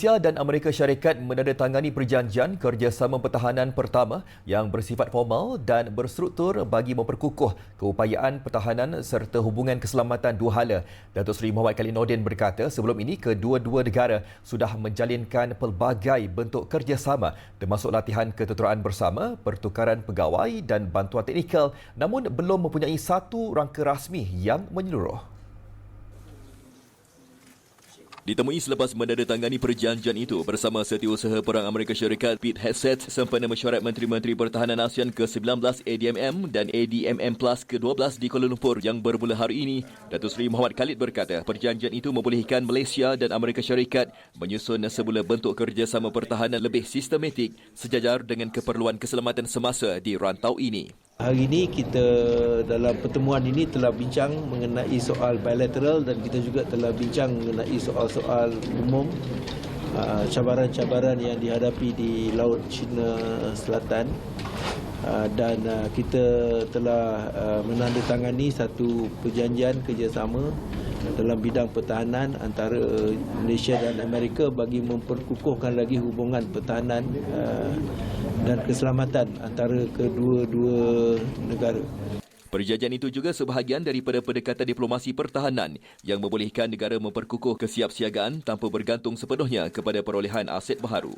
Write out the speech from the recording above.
Malaysia dan Amerika Syarikat menandatangani perjanjian kerjasama pertahanan pertama yang bersifat formal dan berstruktur bagi memperkukuh keupayaan pertahanan serta hubungan keselamatan dua hala. Datuk Seri Muhammad Khalid Nordin berkata sebelum ini kedua-dua negara sudah menjalinkan pelbagai bentuk kerjasama termasuk latihan ketenteraan bersama, pertukaran pegawai dan bantuan teknikal namun belum mempunyai satu rangka rasmi yang menyeluruh. Ditemui selepas menandatangani perjanjian itu bersama Setiausaha Perang Amerika Syarikat Pete Hegseth sempena mesyuarat Menteri-Menteri Pertahanan ASEAN ke-19 ADMM dan ADMM Plus ke-12 di Kuala Lumpur yang bermula hari ini, Datuk Seri Muhammad Khalid berkata perjanjian itu membolehkan Malaysia dan Amerika Syarikat menyusun semula bentuk kerjasama pertahanan lebih sistematik sejajar dengan keperluan keselamatan semasa di rantau ini. Hari ini kita dalam pertemuan ini telah bincang mengenai soal bilateral dan kita juga telah bincang mengenai soal-soal umum uh, cabaran-cabaran yang dihadapi di Laut Cina Selatan. Uh, dan uh, kita telah menandatangani satu perjanjian kerjasama dalam bidang pertahanan antara Malaysia dan Amerika bagi memperkukuhkan lagi hubungan pertahanan dan keselamatan antara kedua-dua negara. Perjanjian itu juga sebahagian daripada pendekatan diplomasi pertahanan yang membolehkan negara memperkukuh kesiapsiagaan tanpa bergantung sepenuhnya kepada perolehan aset baharu.